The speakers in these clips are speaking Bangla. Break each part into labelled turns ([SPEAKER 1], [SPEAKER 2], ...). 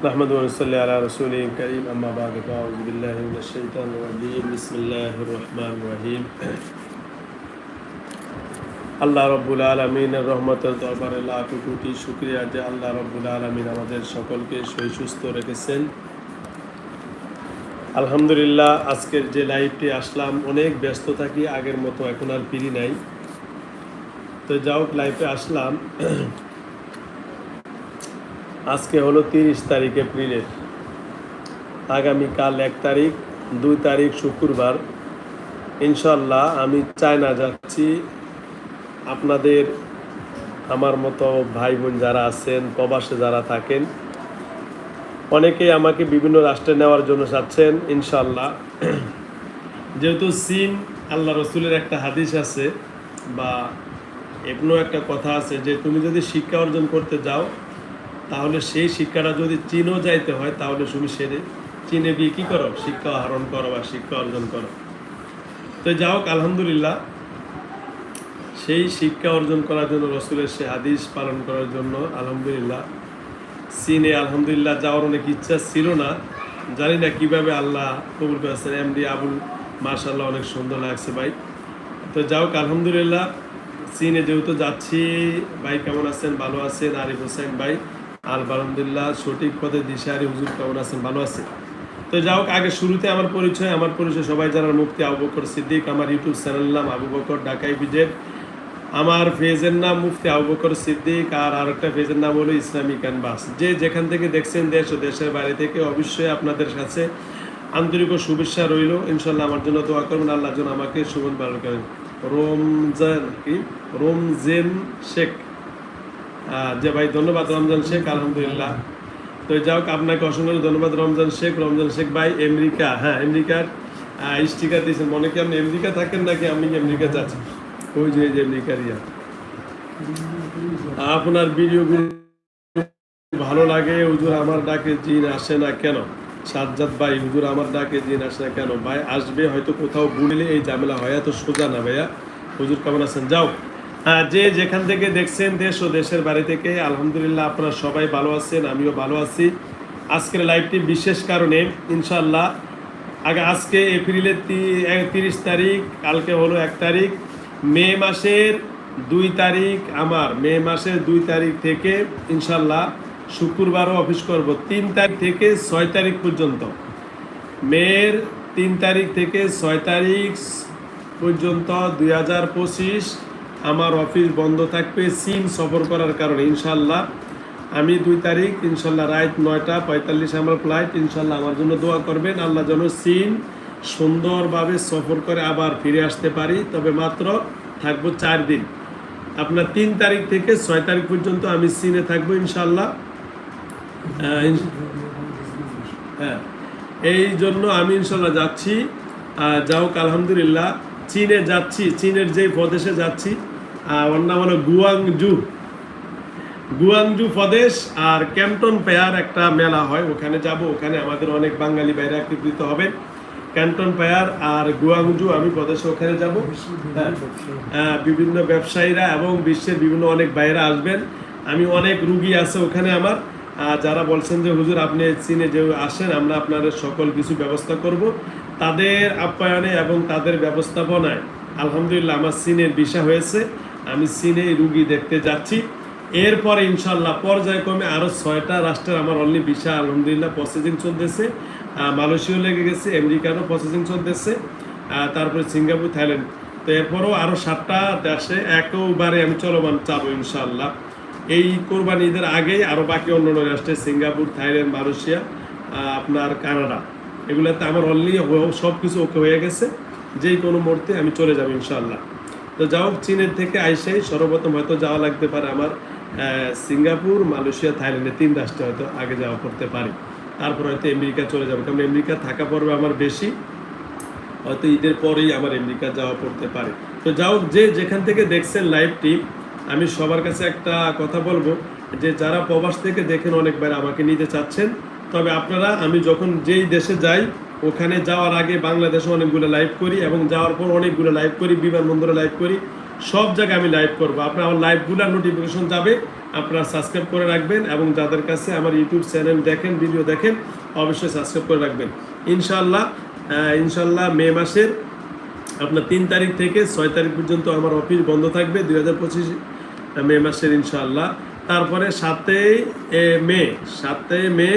[SPEAKER 1] نحمد ونصلي على رسوله الكريم أما بعد فأعوذ بالله من الشيطان الرجيم بسم الله الرحمن الرحيم আল্লাহ রব্বুল আলমিনের রহমতের দরবারে লাখ কোটি শুক্রিয়া যে আল্লাহ রব্বুল আলমিন আমাদের সকলকে সই সুস্থ রেখেছেন আলহামদুলিল্লাহ আজকের যে লাইভটি আসলাম অনেক ব্যস্ত থাকি আগের মতো এখন আর ফিরি নাই তো যাও লাইভে আসলাম আজকে হলো তিরিশ তারিখ এপ্রিলের। আগামীকাল এক তারিখ, দুই তারিখ শুক্রবার। ইনশাল্লাহ আমি চায়না যাচ্ছি। আপনাদের, আমার মতো ভাই বোন যারা আছেন, প্রবাসে যারা থাকেন, অনেকেই আমাকে বিভিন্ন রাষ্ট্রে নেওয়ার জন্য চাচ্ছেন ইনশাল্লাহ যেহেতু চীন আল্লাহ রসুলের একটা হাদিস আছে, বা এমনও একটা কথা আছে যে, তুমি যদি শিক্ষা অর্জন করতে যাও তাহলে সেই শিক্ষাটা যদি চীনও যাইতে হয়, তাহলে তুমি সেরে চীনে গিয়ে কী করো? শিক্ষা আহরণ করো বা শিক্ষা অর্জন করো। তো হোক, আলহামদুলিল্লাহ, সেই শিক্ষা অর্জন করার জন্য রসুলের সে হাদিস পালন করার জন্য আলহামদুলিল্লাহ, চীনে আলহামদুলিল্লাহ যাওয়ার অনেক ইচ্ছা ছিল না। জানি না কীভাবে আল্লাহ কবুল করেছেন। এমডি আবুল মার্শাল্লাহ অনেক সুন্দর লাগছে ভাই। তো হোক, আলহামদুলিল্লাহ, চীনে যেহেতু যাচ্ছি, ভাই কেমন আছেন? ভালো আছেন? আরিফ হোসেন ভাই আলহামদুলিল্লাহ, সঠিক পথে দিশারি হুজুর কেমন আছেন? ভালো আছে তো যাই হোক, আগে শুরুতে আমার পরিচয় আমার পরিচয় সবাই জানার মুক্তি আবু বকর সিদ্দিক, আমার ইউটিউব চ্যানেল নাম আবু বকর ঢাকাই বিজেট আমার ফেজের নাম মুফতি আবু বকর সিদ্দিক, আর আরেকটা ফেজের নাম হলো ইসলামী ক্যানভাস। যে যেখান থেকে দেখছেন দেশ ও দেশের বাইরে থেকে, অবশ্যই আপনাদের কাছে আন্তরিক শুভেচ্ছা রইল। ইনশাল্লাহ আমার জন্য দোয়া করবেন, আল্লাহ যেন আমাকে সুমন পালন করেন। রমজান কি? রোমজেন শেখ। যে ভাই, ধন্যবাদ রমজান শেখ, আলহামদুলিল্লাহ। তো যাই হোক আপনাকে অসংখ্য ধন্যবাদ রমজান শেখ রমজান শেখ ভাই, আমেরিকা হ্যাঁ আমেরিকার স্টিকার দিয়েছেন। মনে কি আপনি আমেরিকা থাকেন নাকি আমি আমেরিকা যাচ্ছি? ওই যে আমেরিকার ইয়া। আপনার ভিডিওগুলো ভালো লাগে, হুজুর আমার ডাকে জিন আসে না কেন? সাজ্জাদ ভাই, হুজুর আমার ডাকে জিন আসে না কেন? ভাই, আসবে হয়তো কোথাও, ভুলে এই ঝামেলা হয়, এত সোজা না ভাইয়া। হুজুর কেমন আছেন? যাও। যে যেখান থেকে দেখছেন দেশ ও দেশের বাড়ি থেকে, আলহামদুলিল্লাহ আপনারা সবাই ভালো আছেন, আমিও ভালো আছি। আজকের লাইভটি বিশেষ কারণে ইনশাল্লাহ আগে আজকে এপ্রিলের তিরিশ তারিখ, কালকে হলো এক তারিখ, মে মাসের দুই তারিখ আমার, মে মাসের দুই তারিখ থেকে ইনশাল্লাহ শুক্রবারও অফিস করব, তিন তারিখ থেকে ছয় তারিখ পর্যন্ত। মেয়ের তিন তারিখ থেকে ছয় তারিখ পর্যন্ত, দুই হাজার পঁচিশ আমার অফিস বন্ধ থাকবে সিম সফর করার কারণে ইনশাল্লাহ। আমি দুই তারিখ ইনশাল্লাহ রাত নয়টা পঁয়তাল্লিশ আমার ফ্লাইট ইনশাল্লাহ আমার জন্য দোয়া করবেন। আল্লাহ যেন সিন সুন্দরভাবে সফর করে আবার ফিরে আসতে পারি। তবে মাত্র থাকব চার দিন। আপনার তিন তারিখ থেকে ছয় তারিখ পর্যন্ত আমি সিনে থাকব ইনশাল্লাহ। হ্যাঁ। এই জন্য আমি ইনশাল্লাহ যাচ্ছি। আহ, যাও আলহামদুলিল্লাহ। চীনে যাচ্ছি চীনের যে প্রদেশে যাচ্ছি ওর নাম হলো গুয়াংজু। গুয়াংজু প্রদেশ আর ক্যান্টন পেয়ার একটা মেলা হয়। ওখানে যাব ওখানে আমাদের অনেক বাঙালি বাইরে একত্রিত হবে। ক্যান্টন পেয়ার আর গুয়াংজু আমি প্রদেশে ওখানে যাব। হ্যাঁ, বিভিন্ন ব্যবসায়ীরা এবং বিশ্বের বিভিন্ন অনেক বাইরে আসবেন। আমি অনেক রুগী আছে ওখানে আমার। যারা বলছেন যে হুজুর আপনি চীনে যে আসেন আমরা আপনাদের সকল কিছু ব্যবস্থা করব। তাদের আপ্যায়নে এবং তাদের ব্যবস্থাপনায় আলহামদুলিল্লাহ আমার চীনের ভিসা হয়েছে। আমি চীনে রুগী দেখতে যাচ্ছি। এরপরে ইনশাল্লাহ পর্যায়ক্রমে আরও ছয়টা রাষ্ট্রের আমার অনলি ভিসা আলহামদুলিল্লাহ প্রসেসিং চলতেছে। মালয়েশিয়াও লেগে গেছে, আমেরিকারও প্রসেসিং চলতেছে। তারপরে সিঙ্গাপুর, থাইল্যান্ড। তো এরপরও আরও সাতটা দেশে একবারে আমি চলমান চাবো ইনশাল্লাহ। এই কোরবানি ঈদের আগেই আরও বাকি অন্য অন্য রাষ্ট্রে, সিঙ্গাপুর, থাইল্যান্ড, মালয়েশিয়া আপনার কানাডা। এগুলোতে আমার অনলি সব কিছু ওকে হয়ে গেছে। যেই কোনো মুহূর্তে আমি চলে যাব ইনশাল্লাহ। তো যাও, চীনের থেকে আইসাই সর্বপ্রথম হয়তো যাওয়া লাগতে পারে আমার সিঙ্গাপুর, মালয়েশিয়া, থাইল্যান্ডে তিন রাষ্ট্রে হয়তো আগে যাওয়া করতে পারি। তারপর হয়তো আমেরিকা চলে যাব, কারণ আমেরিকা থাকা পড়বে আমার বেশি, হয়তো ঈদের পরেই আমার আমেরিকা যাওয়া পড়তে পারে। তো যাও, যে যেখান থেকে দেখছেন লাইভটি আমি সবার কাছে একটা কথা বলব, যে যারা প্রবাস থেকে দেখেন অনেকবার আমাকে নিতে চাচ্ছেন, তবে আপনারা, আমি যখন যেই দেশে যাই ওখানে যাওয়ার আগে বাংলাদেশে অনেকগুলো লাইভ করি এবং যাওয়ার পর অনেকগুলো লাইভ করি, বিমানবন্দরে লাইভ করি। সব জায়গায় আমি লাইভ করব। আপনার আমার লাইভগুলোর নোটিফিকেশন যাবে, আপনারা সাবস্ক্রাইব করে রাখবেন এবং যাদের কাছে আমার ইউটিউব চ্যানেল দেখেন ভিডিও দেখেন, অবশ্যই সাবস্ক্রাইব করে রাখবেন। ইনশাল্লাহ ইনশাল্লাহ মে মাসের, আপনার তিন তারিখ থেকে ছয় তারিখ পর্যন্ত আমার অফিস বন্ধ থাকবে, দুই হাজার পঁচিশ, মে মাসের ইনশাল্লাহ তারপরে সাতই মে সাতই মে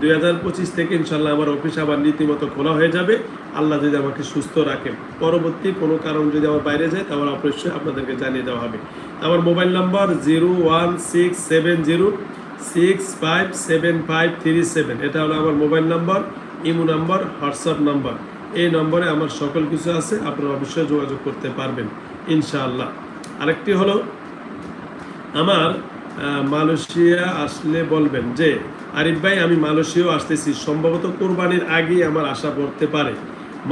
[SPEAKER 1] দুই হাজার পঁচিশ থেকে ইনশাল্লাহ আমার অফিস আবার নীতিমতো খোলা হয়ে যাবে। আল্লাহ যদি আমাকে সুস্থ রাখেন পরবর্তী কোনো কারণ যদি আমার বাইরে যায়, তাহলে অবশ্যই আপনাদেরকে জানিয়ে দেওয়া হবে। আমার mobile number zero one six seven zero, six five seven five three seven. এটা হলো আমার mobile number, imo number, WhatsApp number. এই নম্বরে আমার সকল কিছু আছে, আপনারা অবশ্যই যোগাযোগ করতে পারবেন, ইনশাআল্লাহ। আরেকটি হলো, আমার মালয়েশিয়া আসলে বলবেন যে আরিফ ভাই আমি মালয়েশিয়াও আসতেছি। সম্ভবত কোরবানির আগেই আমার আশা পড়তে পারে।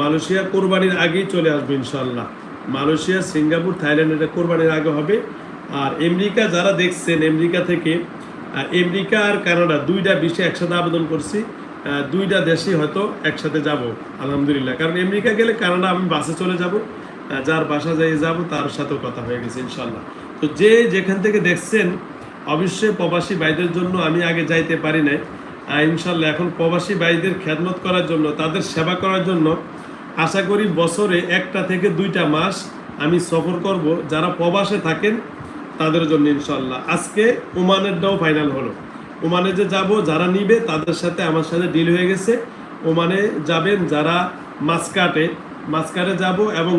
[SPEAKER 1] মালয়েশিয়া কোরবানির আগেই চলে আসবে ইনশাল্লাহ মালয়েশিয়া সিঙ্গাপুর থাইল্যান্ড এটা কোরবানির আগে হবে। আর আমেরিকা যারা দেখছেন আমেরিকা থেকে আহ, আমেরিকা আর কানাডা দুইটা বিষয়ে একসাথে আবেদন করছি। দুইটা দেশই হয়তো একসাথে যাব আলহামদুলিল্লাহ। কারণ আমেরিকা গেলে কানাডা আমি বাসে চলে যাব যার বাসা যাই যাব তার সাথেও কথা হয়ে গেছে ইনশাল্লাহ তো যে যেখান থেকে দেখছেন অবশ্যই প্রবাসী ভাইদের জন্য আমি আগে যাইতে পারি নাই। ইনশাল্লাহ এখন প্রবাসী ভাইদের খেদমত করার জন্য, তাদের সেবা করার জন্য আশা করি বছরে একটা থেকে দুইটা মাস আমি সফর করব। যারা প্রবাসে থাকেন, তাদের জন্য ইনশাল্লাহ। আজকে ওমানেরটাও ফাইনাল হলো। ওমানে যে যাব, যারা নিবে, তাদের সাথে আমার সাথে ডিল হয়ে গেছে। ওমানে যাবেন যারা মাসকাটে মাসকাটে যাব এবং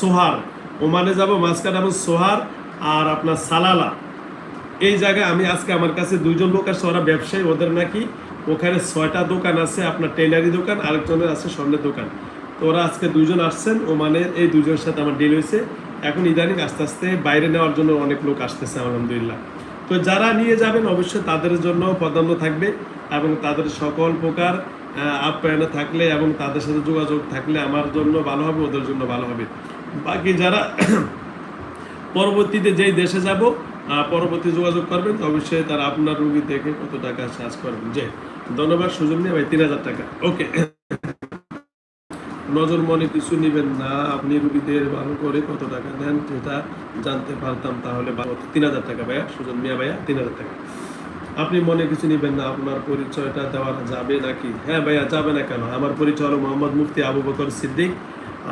[SPEAKER 1] সোহার। ওমানে যাব মাসকাট এবং সোহার আর আপনার সালালা। এই জায়গায় আমি আজকে আমার কাছে দুইজন লোক আছে, ওরা ব্যবসায়ী, ওদের নাকি ওখানে ছয়টা দোকান আছে, আপনার টেলারি দোকান, আরেকজনের আছে স্বর্ণের দোকান। তো ওরা আজকে দুজন আসছেন, ওমানের এই দুজনের সাথে আমার ডিল হয়েছে। এখন ইদানিং আস্তে আস্তে বাইরে নেওয়ার জন্য অনেক লোক আসতেছে, আলহামদুলিল্লাহ। তো যারা নিয়ে যাবেন, অবশ্যই তাদের জন্য প্রাধান্য থাকবে এবং তাদের সকল প্রকার আপ্যায়নে থাকলে এবং তাদের সাথে যোগাযোগ থাকলে আমার জন্য ভালো হবে, ওদের জন্য ভালো হবে। বাকি যারা পরবর্তীতে যেই দেশে যাব পরবর্তী যোগাযোগ করবেন, তো অবশ্যই তারা আপনার রুগী দেখে কত টাকা চার্জ করবেন। যে ধন্যবাদ, সুযোগ নিয়ে ভাই, তিন হাজার টাকা। ওকে নজর মনে কিছু নেবেন না, আপনি রুগীদের ভালো করে কত টাকা দেন সেটা জানতে পারতাম, তাহলে তিন হাজার টাকা ভাইয়া সুজন মিয়া ভাইয়া, তিন হাজার টাকা। আপনি মনে কিছু নেবেন না, আপনার পরিচয়টা দেওয়া যাবে নাকি? হ্যাঁ ভাইয়া, যাবে না কেন? আমার পরিচয় হলো মোহাম্মদ মুফতি আবু বকর সিদ্দিক।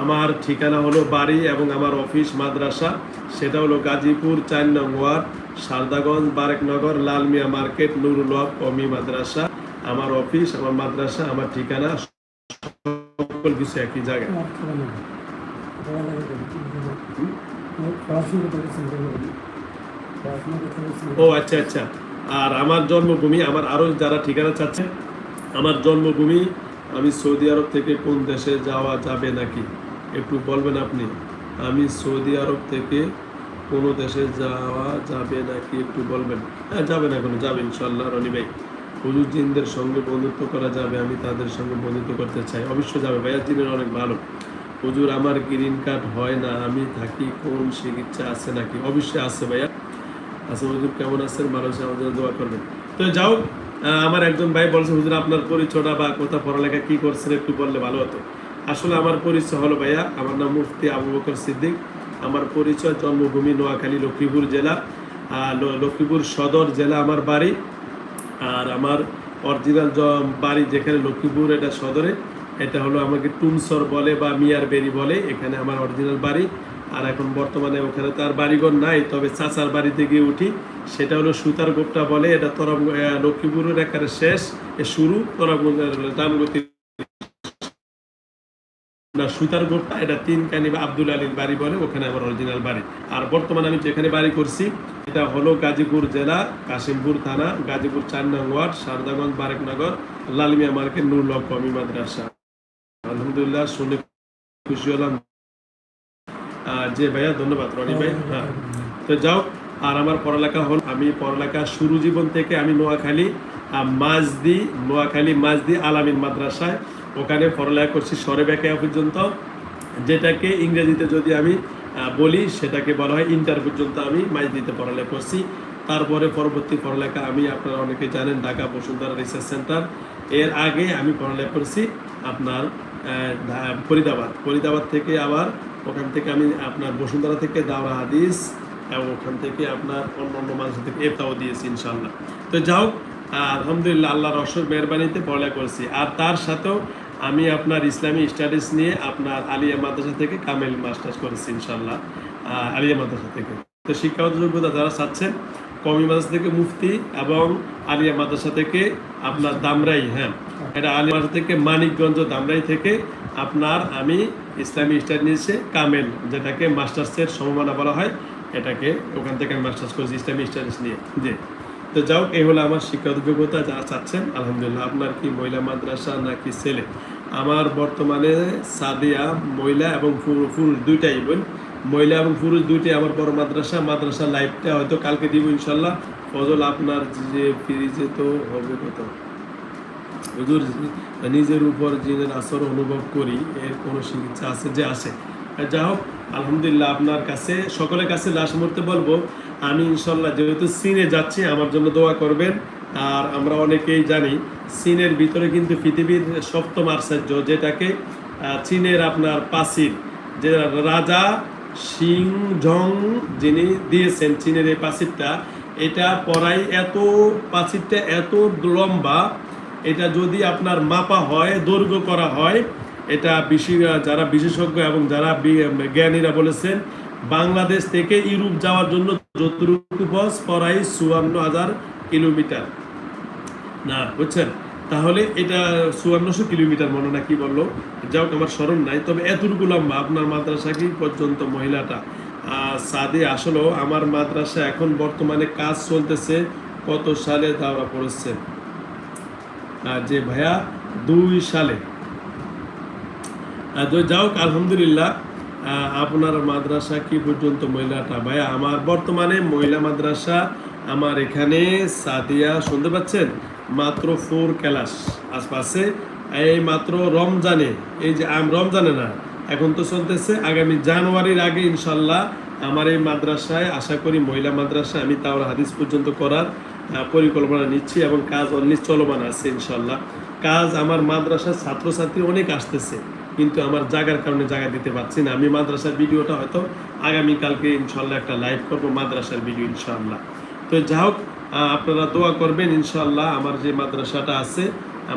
[SPEAKER 1] আমার ঠিকানা হলো বাড়ি এবং আমার অফিস মাদ্রাসা। সেটা হলো গাজীপুর চার নং ওয়ার্ড, সারদাগঞ্জ বারেকনগর লালমিয়া মার্কেট, নুরুল হক কমি মাদ্রাসা। আমার অফিস, আমার মাদ্রাসা, আমার ঠিকানা, সকল কিছু একই জায়গায়। ও আচ্ছা আচ্ছা। আর আমার জন্মভূমি, আমার আরও যারা ঠিকানা চাচ্ছে, আমার জন্মভূমি, আমি সৌদি আরব থেকে কোন দেশে যাওয়া যাবে নাকি? একটু বলবেন আপনি? আমি সৌদি আরব থেকে কোনো দেশে যাওয়া যাবে নাকি একটু বলবেন? হ্যাঁ যাবে না কোনো যাবে ইনশাল্লাহ রনি ভাই। হুজুরজিনদের সঙ্গে বন্ধুত্ব করা যাবে, আমি তাদের সঙ্গে বন্ধুত্ব করতে চাই। অবশ্যই যাবে, ভাইয়া, জিনের অনেক ভালো। হুজুর, আমার গ্রিন কার্ড হয় না, আমি থাকি কোন চিকিৎসা আছে নাকি? অবশ্যই আছে, ভাইয়া। আসলে হুজুর, কেমন আছেন? মানুষ আমাদের জন্য দোয়া করবেন। তো যাও আমার একজন ভাই বলছে, হুজুর, আপনার পরিচয়টা বা কোথা পড়ালেখা, কি করছেন, একটু বললে ভালো হতো। আসলে আমার পরিচয় হলো ভাইয়া, আমার নাম মুফতি আবু বকর সিদ্দিক। আমার পরিচয় জন্মভূমি নোয়াখালী, লক্ষ্মীপুর জেলা। লক্ষ্মীপুর সদর জেলা আমার বাড়ি। আর আমার অরিজিনাল বাড়ি যেখানে লক্ষ্মীপুর, এটা সদরে। এটা হলো আমাকে টুমসর বলে বা মিয়ার বেরি বলে, এখানে আমার অরিজিনাল বাড়ি। আর এখন বর্তমানে ওখানে তার বাড়িঘর নাই, তবে চাচার বাড়িতে গিয়ে উঠি। সেটা হলো সুতার গোপটা বলে, এটা তরফ লক্ষ্মীপুরের একেবারে শেষ শুরু তরফগঞ্জের দামগতি না সুতার গোপটা এটা তিন কানি বা আব্দুল আলীর বাড়ি বলে ওখানে আমার অরিজিনাল বাড়ি। আর বর্তমানে আমি যেখানে বাড়ি করছি এটা হলো গাজীপুর জেলা কাশিমপুর থানা গাজীপুর চার নং ওয়ার্ড সারদাগঞ্জ বারেকনগর লালমিয়া মার্কেট নুরুল কমি মাদ্রাসা। আলহামদুলিল্লাহ শুনে খুশি হলাম। যে ভাইয়া ধন্যবাদ রনি ভাই। হ্যাঁ তো যাও আর আমার পড়ালেখা হল আমি পড়ালেখা শুরু জীবন থেকে আমি নোয়াখালী মাঝদি নোয়াখালী মাঝদি আলামিন মাদ্রাসায় ওখানে পড়ালেখা করছি সরে ব্যাখ্যা পর্যন্ত। যেটাকে ইংরেজিতে যদি আমি বলি, সেটাকে বলা হয় ইন্টার পর্যন্ত আমি মাঝদিতে পড়ালেখা করছি। তারপরে পরবর্তী পড়ালেখা আমি, আপনারা অনেকে জানেন, ঢাকা বসুন্ধরা রিসার্চ সেন্টার। এর আগে আমি পড়ালেখা করছি আপনার ফরিদাবাদ। ফরিদাবাদ থেকে আবার ওখান থেকে আমি আপনার বসুন্ধরা থেকে দাওরা হাদিস, এবং ওখান থেকে আপনার অন্য অন্য মানুষ থেকে এফতাও দিয়েছি ইনশাল্লাহ তো যাও আলহামদুলিল্লাহ আল্লাহর অসর মেহরবানিতে পড়ালেখা করছি। আর তার সাথেও আমি আপনার ইসলামী স্টাডিজ নিয়ে আপনার আলিয়া মাদ্রাসা থেকে কামেল মাস্টার্স করেছি ইনশাল্লাহ আলিয়া মাদ্রাসা থেকে। তো শিক্ষাগত যোগ্যতা যারা চাচ্ছেন কমি মাদ্রাসা থেকে মুফতি এবং আলিয়া মাদ্রাসা থেকে আপনার দামরাই হ্যাঁ এটা আলিয়া মাদ্রাসা থেকে মানিকগঞ্জ দামরাই থেকে আপনার আমি ইসলামী স্টাডিজে কামেল, যেটাকে মাস্টার্সের সমমানা বলা হয়, এটাকে ওখান থেকে আমি মাস্টার্স করেছি ইসলামী স্টাডিজ নিয়ে। জি। তো যাও, এই হলো আমার শিক্ষাগত যোগ্যতা যা চাচ্ছেন। আলহামদুলিল্লাহ, আপনার কি মহিলা মাদ্রাসা নাকি ছেলে? আমার বর্তমানে সাদিয়া মহিলা এবং পুরুষ দুইটাই বোন। মহিলা এবং পুরুষ দুইটাই আমার বড় মাদ্রাসা। মাদ্রাসা লাইফটা হয়তো কালকে দিব ইনশাল্লাহ। ফজল, আপনার যে ফিরিজে তো হবে কত হুজুর, নিজের উপর জিনের আসর অনুভব করি, এর কোনো চিকিৎসা আছে? যে আছে। যা হোক, আলহামদুলিল্লাহ আপনার কাছে, সকলের কাছে লাশ মুহূর্তে বলব। আমি ইনশাল্লাহ যেহেতু চীনে যাচ্ছি, আমার জন্য দোয়া করবেন। আর আমরা অনেকেই জানি, চীনের ভিতরে কিন্তু পৃথিবীর সপ্তম আশ্চর্য, যেটাকে চীনের আপনার প্রাচীর যে রাজা সিং ঝং যিনি দিয়েছেন চীনের এই প্রাচীরটা এটা পড়াই এত প্রাচীরটা এত লম্বা, এটা যদি আপনার মাপা হয়, দৈর্ঘ্য করা হয় এটা বেশি যারা বিশেষজ্ঞ এবং যারা জ্ঞানীরা বলেছেন, বাংলাদেশ থেকে ইউরোপ যাওয়ার জন্য যতটুকু বস পড়াই চুয়ান্ন হাজার কিলোমিটার। না, বুঝছেন? তাহলে এটা চুয়ান্নশো কিলোমিটার মনে না কি বলল? যাও আমার স্মরণ নাই, তবে এতটুকু লম্বা আপনার মাদ্রাসা কি পর্যন্ত মহিলাটা? সাদে আসলেও আমার মাদ্রাসা এখন বর্তমানে কাজ চলতেছে, কত সালে দাওরা পড়েছেন যে ভাইয়া, দুই সালে। যাও আলহামদুলিল্লাহ আপনার মাদ্রাসা কি পর্যন্ত মহিলাটা? ভাইয়া, আমার বর্তমানে মহিলা মাদ্রাসা আমার এখানে সাদিয়া, শুনতে পাচ্ছেন? মাত্র ফোর ক্লাস আশপাশে। এই মাত্র রমজানে, এই যে আম, রমজানে না, এখন তো চলতেছে। আগামী জানুয়ারির আগে ইনশাল্লাহ আমার এই মাদ্রাসায়, আশা করি মহিলা মাদ্রাসা আমি তাওর হাদিস পর্যন্ত করার পরিকল্পনা নিচ্ছি এবং কাজ অনেক চলমান আছে ইনশাল্লাহ। কাজ আমার মাদ্রাসার ছাত্রছাত্রী অনেক আসতেছে। কিন্তু আমার জায়গার কারণে জায়গা দিতে পারছি না। আমি মাদ্রাসার ভিডিওটা হয়তো আগামীকালকে ইনশাল্লাহ একটা লাইভ করব, মাদ্রাসার ভিডিও ইনশাল্লাহ। তো যা হোক আপনারা দোয়া করবেন ইনশাল্লাহ আমার যে মাদ্রাসাটা আছে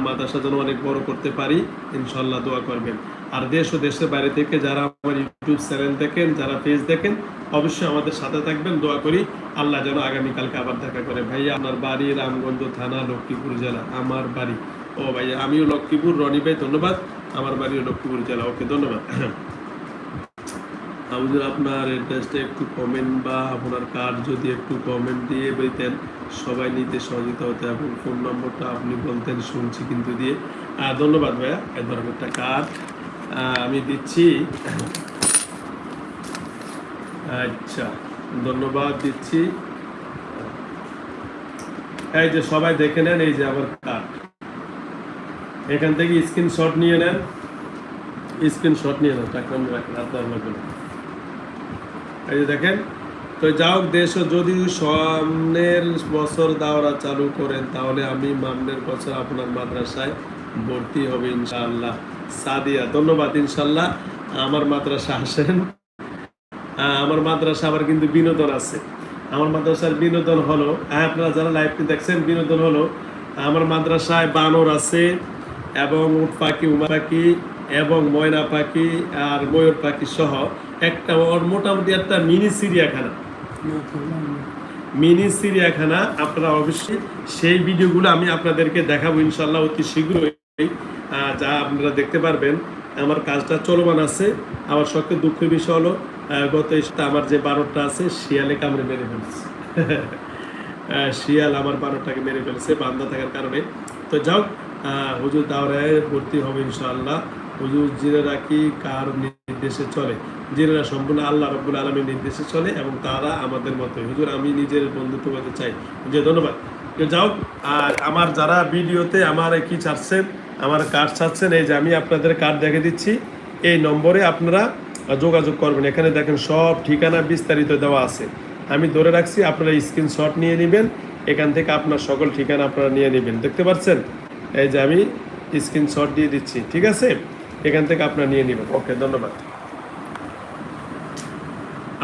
[SPEAKER 1] মাদ্রাসা যেন অনেক বড় করতে পারি, ইনশাল্লাহ দোয়া করবেন। আর দেশ ও দেশের বাইরে থেকে যারা আমার ইউটিউব চ্যানেল দেখেন, যারা পেজ দেখেন, অবশ্যই আমাদের সাথে থাকবেন, দোয়া করি আল্লাহ যেন আগামীকালকে আবার দেখা করে। ভাইয়া, আপনার বাড়ি রামগঞ্জ থানা, লক্ষ্মীপুর জেলা, আমার বাড়ি। ও ভাইয়া, আমিও লক্ষ্মীপুর, রনি ভাই, ধন্যবাদ। আমার বাড়িও লক্ষ্মীপুর জেলা। ওকে ধন্যবাদ। আমাদের আপনার অ্যাড্রেসটা একটু কমেন্ট বা আপনার কার্ড যদি একটু কমেন্ট দিয়ে বলতেন সবাই নিতে সহযোগিতা হতো এবং ফোন নম্বরটা আপনি বলতেন শুনছি কিন্তু দিয়ে। আহ, ধন্যবাদ ভাইয়া এই ধরনের একটা কার্ড আমি দিচ্ছি। আচ্ছা ধন্যবাদ দিচ্ছি। এই যে সবাই দেখে নেন এই যে আমার এখান থেকে স্ক্রিনশট নিয়ে নেন। স্ক্রিনশট নিয়ে নেন টাকা আমি রাখেন আপনার লাগবে এই যে দেখেন, তো যা হোক, দেশ যদি সামনের বছর দাওরা চালু করেন, তাহলে আমি মামনের বছর আপনার মাদ্রাসায় ভর্তি হবে ইনশাআল্লাহ। সাদিয়া, ধন্যবাদ ইনশাল্লাহ আমার মাদ্রাসা আসেন। আমার মাদ্রাসা আবার কিন্তু বিনোদন আছে। আমার মাদ্রাসার বিনোদন হলো, আপনারা যারা লাইভটি দেখছেন, বিনোদন হলো, আমার মাদ্রাসায় বানর আছে এবং উট পাখি, উমা পাখি এবং ময়না পাখি আর ময়ূর পাখি সহ একটা ওর মোটামুটি একটা মিনি চিড়িয়াখানা। মিনি চিড়িয়াখানা আপনারা অবশ্যই সেই ভিডিওগুলো আমি আপনাদেরকে দেখাবো ইনশাল্লাহ অতি শীঘ্রই। যা আপনারা দেখতে পারবেন, আমার কাজটা চলমান আছে, আমার সবচেয়ে দুঃখের বিষয় হলো গত আমার যে বারোটা আছে, শিয়ালে কামড়ে মেরে ফেলছে। শিয়াল আমার বারোটাকে মেরে ফেলছে, বান্দা থাকার কারণে। তো যাও হুজুর দাওরায় ভর্তি হবে ইনশাআল্লাহ। হুজুর জিনেরা কি কার নির্দেশে চলে? জিনেরা সম্পূর্ণ আল্লাহ রব্বুল আলমীর নির্দেশে চলে এবং তারা আমাদের মতো। হুজুর, আমি নিজের বন্ধুত্ব করতে চাই। যে ধন্যবাদ। যাও, আর আমার যারা ভিডিওতে আমার কি চাচ্ছেন আমার কার্ড চাচ্ছেন এই যে আমি আপনাদের কার্ড দেখে দিচ্ছি। এই নম্বরে আপনারা যোগাযোগ করবেন। এখানে দেখেন সব ঠিকানা বিস্তারিত দেওয়া আছে। আমি ধরে রাখছি, আপনারা স্ক্রিনশট নিয়ে নেবেন। এখান থেকে আপনার সকল ঠিকানা আপনারা নিয়ে নেবেন। দেখতে পাচ্ছেন? এই যে আমি স্ক্রিনশট দিয়ে দিচ্ছি, ঠিক আছে? এখান থেকে আপনারা নিয়ে নেবেন। ওকে ধন্যবাদ।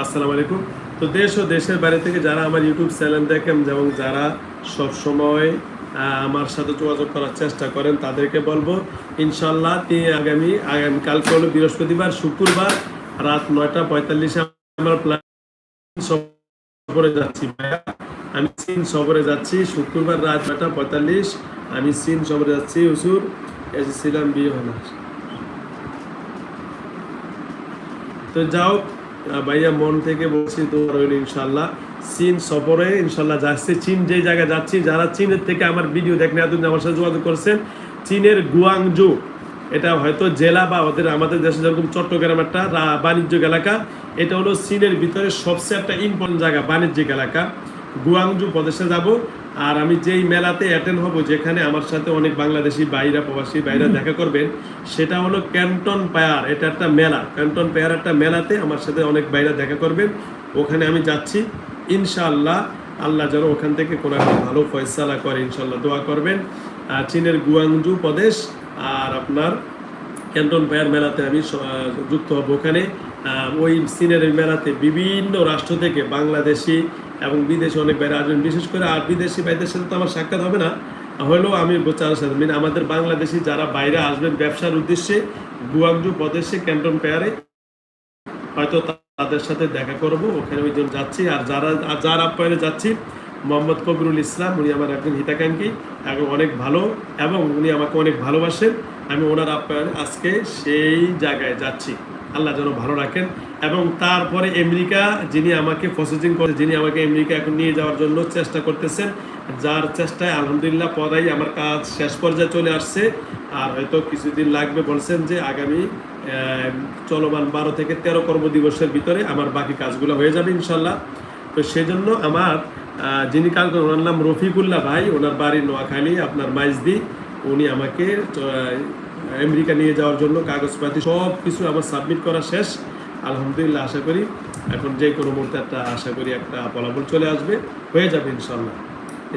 [SPEAKER 1] আসসালামু আলাইকুম। তো দেশ ও দেশের বাইরে থেকে যারা আমার ইউটিউব চ্যানেল দেখেন এবং যারা সব সময় আমার সাথে যোগাযোগ করার চেষ্টা করেন, তাদেরকে বলব ইনশাল্লাহ তিনি আগামী আগামী, কালকে হলো বৃহস্পতিবার, শুক্রবার, রাত নয়টা পঁয়তাল্লিশে আমার প্ল্যান সফরে যাচ্ছি। ভাইয়া আমি চীন সফরে যাচ্ছি, শুক্রবার রাত নয়টা পঁয়তাল্লিশ। আমি চীন সফরে যাচ্ছি হুসুর এসেছিলাম বিয়ে হলো তো যাও ভাইয়া মন থেকে বলছি তোমার রইল ইনশাল্লাহ। চীন সফরে ইনশাল্লাহ যাচ্ছে। চীন যে জায়গায় যাচ্ছি, যারা চীনের থেকে আমার ভিডিও দেখেন, এতদিন আমার সাথে যোগাযোগ করছেন, চীনের গুয়াংজু, এটা হয়তো জেলা বা ওদের আমাদের দেশে যেরকম চট্টগ্রাম একটা বাণিজ্যিক এলাকা, এটা হলো চীনের ভিতরে সবচেয়ে একটা ইম্পর্টেন্ট জায়গা, বাণিজ্যিক এলাকা। গুয়াংজু প্রদেশে যাব। আর আমি যেই মেলাতে অ্যাটেন্ড হব যেখানে আমার সাথে অনেক বাংলাদেশি বাইরা প্রবাসী বাইরা দেখা করবেন সেটা হলো ক্যান্টন পায়ার। এটা একটা মেলা। ক্যান্টন পায়ার একটা মেলাতে আমার সাথে অনেক বাইরা দেখা করবেন। ওখানে আমি যাচ্ছি। ইনশাআল্লাহ আল্লাহ যেন ওখান থেকে কোনো একটা ভালো ফয়সালা করে ইনশাল্লাহ দোয়া করবেন। আর চীনের গুয়াংজু প্রদেশ আর আপনার ক্যান্টন পায়ার মেলাতে আমি যুক্ত হব ওখানে। ওই সিনের মেলাতে বিভিন্ন রাষ্ট্র থেকে বাংলাদেশি এবং বিদেশে অনেক বাইরে আসবেন। বিশেষ করে আর বিদেশি ভাইদের সাথে তো আমার সাক্ষাৎ হবে না। হলেও আমি চার সাথে মানে আমাদের বাংলাদেশি যারা বাইরে আসবেন ব্যবসার উদ্দেশ্যে, গুয়াংজু প্রদেশে, ক্যান্টন পেয়ারে, হয়তো তাদের সাথে দেখা করব। ওখানে ওই জন্য যাচ্ছি। আর যারা, আর যার আপ্যায়নে যাচ্ছি, মোহাম্মদ কবিরুল ইসলাম, উনি আমার একজন হিতাকাঙ্ক্ষী এবং অনেক ভালো এবং উনি আমাকে অনেক ভালোবাসেন। আমি ওনার আপ্যায়নে আজকে সেই জায়গায় যাচ্ছি। আল্লাহ যেন ভালো রাখেন। এবং তারপরে আমেরিকা যিনি আমাকে প্রসেসিং করে, যিনি আমাকে আমেরিকা এখন নিয়ে যাওয়ার জন্য চেষ্টা করতেছেন, যার চেষ্টায় আলহামদুলিল্লাহ পদাই আমার কাজ শেষ পর্যায়ে চলে আসছে। আর হয়তো কিছুদিন লাগবে বলছেন যে আগামী চলমান বারো থেকে তেরো কর্মদিবসের ভিতরে আমার বাকি কাজগুলো হয়ে যাবে ইনশাল্লাহ। তো সেই জন্য আমার যিনি কাজ করেন, ওনার নাম রফিকুল্লাহ ভাই, ওনার বাড়ি নোয়াখালী, আপনার মাইজদি। উনি আমাকে আমেরিকা নিয়ে যাওয়ার জন্য কাগজপাতি সব কিছু আমার সাবমিট করা শেষ। আলহামদুলিল্লাহ, আশা করি এখন যে কোনো মুহূর্তে একটা, আশা করি একটা ফলাফল চলে আসবে। হয়ে যাবে ইনশাল্লাহ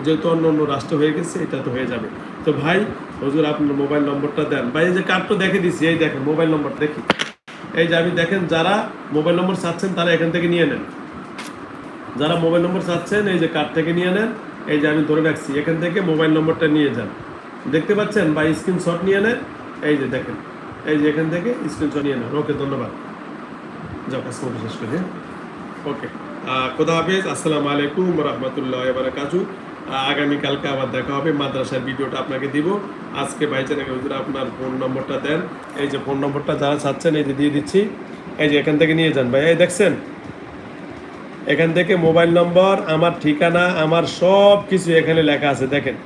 [SPEAKER 1] যেহেতু অন্য অন্য রাষ্ট্র হয়ে গেছে, এটা তো হয়ে যাবে। তো ভাই, হজুর, আপনার মোবাইল নম্বরটা দেন। ভাই, এই যে কার্ডটা দেখে দিচ্ছি এই দেখেন মোবাইল নম্বর দেখি। এই যে আমি দেখেন, যারা মোবাইল নম্বর চাচ্ছেন, তারা এখান থেকে নিয়ে নেন। যারা মোবাইল নম্বর চাচ্ছেন, এই যে কার্ড থেকে নিয়ে নেন। এই যে আমি ধরে রাখছি, এখান থেকে মোবাইল নম্বরটা নিয়ে যান। দেখতে পাচ্ছেন? বা স্ক্রিনশট নিয়ে নেন। এই যে দেখেন, এই যে এখান থেকে স্ক্রিনশট নিয়ে নেন। ওকে ধন্যবাদ। যাও কাজ করে শেষ করি হ্যাঁ? ওকে খোদা হাফেজ, আসসালামু আলাইকুম রহমতুল্লাহ বারাকাতু। আগামীকালকে আবার দেখা হবে, মাদ্রাসার ভিডিওটা আপনাকে দিব। আজকে ভাইজানাকে হুজুর, আপনার ফোন নম্বরটা দেন। এই যে ফোন নম্বরটা যারা চাচ্ছেন, এই যে দিয়ে দিচ্ছি। এই যে এখান থেকে নিয়ে যান ভাই। এই দেখছেন? এখান থেকে মোবাইল নম্বর, আমার ঠিকানা, আমার সব কিছু এখানে লেখা আছে, দেখেন।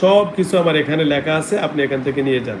[SPEAKER 1] সব কিছু আমার এখানে লেখা আছে, আপনি এখান থেকে নিয়ে যান।